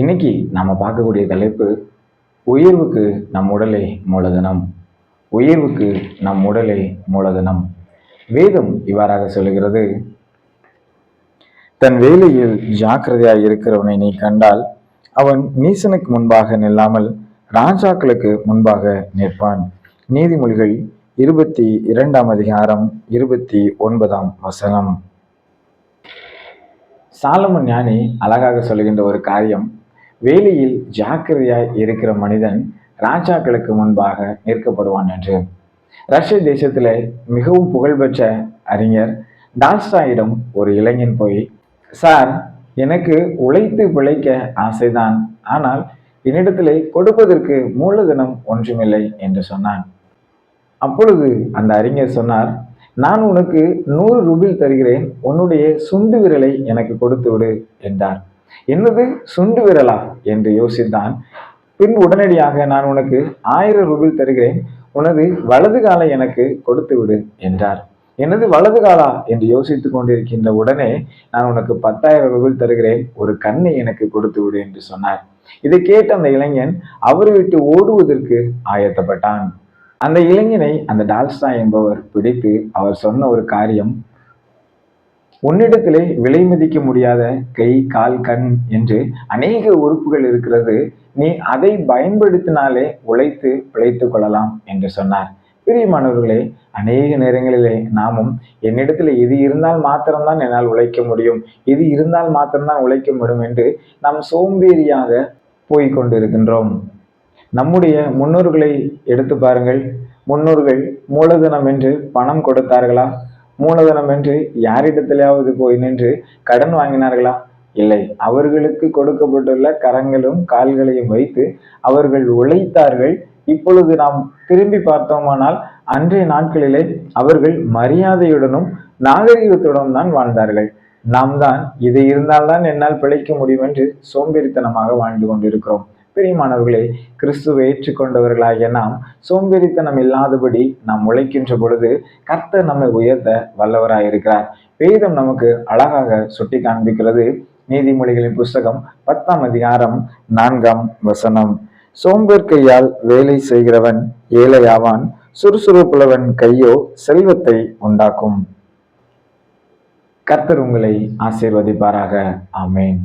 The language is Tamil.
இன்னைக்கு நாம பார்க்கக்கூடிய தலைப்பு உயர்வுக்கு நம் உடலே மூலதனம் உயர்வுக்கு நம் உடலே மூலதனம் வேதம் இவ்வாறாக சொல்லுகிறது தன் வேலையில் ஜாக்கிரதையாக இருக்கிறவனை நீ கண்டால் அவன் நீசனுக்கு முன்பாக நில்லாமல் ராஜாக்களுக்கு முன்பாக நிற்பான். நீதிமொழிகள் இருபத்தி இரண்டாம் அதிகாரம் இருபத்தி ஒன்பதாம் வசனம். சாலமன் ஞானி அழகாக சொல்லுகின்ற ஒரு காரியம் வேலையில் ஜாக்கிரதையாய் இருக்கிற மனிதன் ராஜாக்களுக்கு முன்பாக நிற்கப்படுவான் என்று. ரஷ்ய தேசத்தில் மிகவும் புகழ்பெற்ற அறிஞர் டால்ஸ்டாயிடம் ஒரு இளைஞன் போய் சார் எனக்கு உழைத்து பிழைக்க ஆசைதான். ஆனால் என்னிடத்திலே கொடுப்பதற்கு மூலதனம் ஒன்றுமில்லை என்று சொன்னான். அப்பொழுது அந்த அறிஞர் சொன்னார் நான் உனக்கு நூறு ரூபில் தருகிறேன். உன்னுடைய சுண்டு விரலை எனக்கு கொடுத்து விடு என்றார். என்னது சுண்டு விரலா? என்று யோசித்தான். பின் உடனடியாக நான் உனக்கு ஆயிரம் ரூபில் தருகிறேன். உனது வலது காலை எனக்கு கொடுத்து விடு என்றார். எனது வலது காலா? என்று யோசித்துக் கொண்டிருக்கின்ற உடனே நான் உனக்கு பத்தாயிரம் ரூபாய் தருகிறேன். ஒரு கண்ணை எனக்கு கொடுத்து விடு என்று சொன்னார். இதை கேட்ட அந்த இளைஞன் அவரை விட்டு ஓடுவதற்கு ஆயத்தப்பட்டான். அந்த இளைஞனை அந்த டால்ஸ்டா என்பவர் பிடித்து அவர் சொன்ன ஒரு காரியம் உன்னிடத்திலே விலை மதிக்க முடியாத கை கால் கண் என்று அநேக உறுப்புகள் இருக்கிறது. நீ அதை பயன்படுத்தினாலே உழைத்து பிழைத்து கொள்ளலாம் என்று சொன்னார். பிரியமானவர்களே அநேக நேரங்களிலே நாமும் என்னிடத்துல இது இருந்தால் மாத்திரம்தான் என்னால் உழைக்க முடியும் இது இருந்தால் மாத்திரம்தான் உழைக்க முடியும் என்று நாம் சோம்பேறியாக போய்கொண்டிருக்கின்றோம் நம்முடைய முன்னோர்களை எடுத்து பாருங்கள். முன்னோர்கள் மூலதனம் என்று பணம் கொடுத்தார்களா? மூலதனம் என்று யாரிடத்திலாவது போய் நின்று கடன் வாங்கினார்களா? இல்லை. அவர்களுக்கு கொடுக்கப்பட்டுள்ள கரங்களும் கால்களையும் வைத்து அவர்கள் உழைத்தார்கள். இப்பொழுது நாம் திரும்பி பார்த்தோமானால் அன்றைய நாட்களிலே அவர்கள் மரியாதையுடனும் நாகரிகத்துடனும் தான் வாழ்ந்தார்கள். நாம் தான் இது இருந்தால்தான் என்னால் பிழைக்க முடியும் என்று சோம்பேறித்தனமாக வாழ்ந்து கொண்டிருக்கிறோம். பெரியமானவர்களே கிறிஸ்துவை ஏற்றுக்கொண்டவர்களாகிய நாம் சோம்பேறித்தனம் இல்லாதபடி நாம் உழைக்கின்ற பொழுது கர்த்தர் நம்மை உயர்த்த வல்லவராயிருக்கிறார். வேதம் நமக்கு அழகாக சுட்டி காண்பிக்கிறது. நீதிமொழிகளின் புஸ்தகம் பத்தாம் அதிகாரம் நான்காம் வசனம். சோம்பேற்கையால் வேலை செய்கிறவன் ஏழையாவான் சுறுசுறுப்புள்ளவன் கையோ செல்வத்தை உண்டாக்கும். கர்த்தர் உங்களை ஆசீர்வதிப்பாராக. ஆமேன்.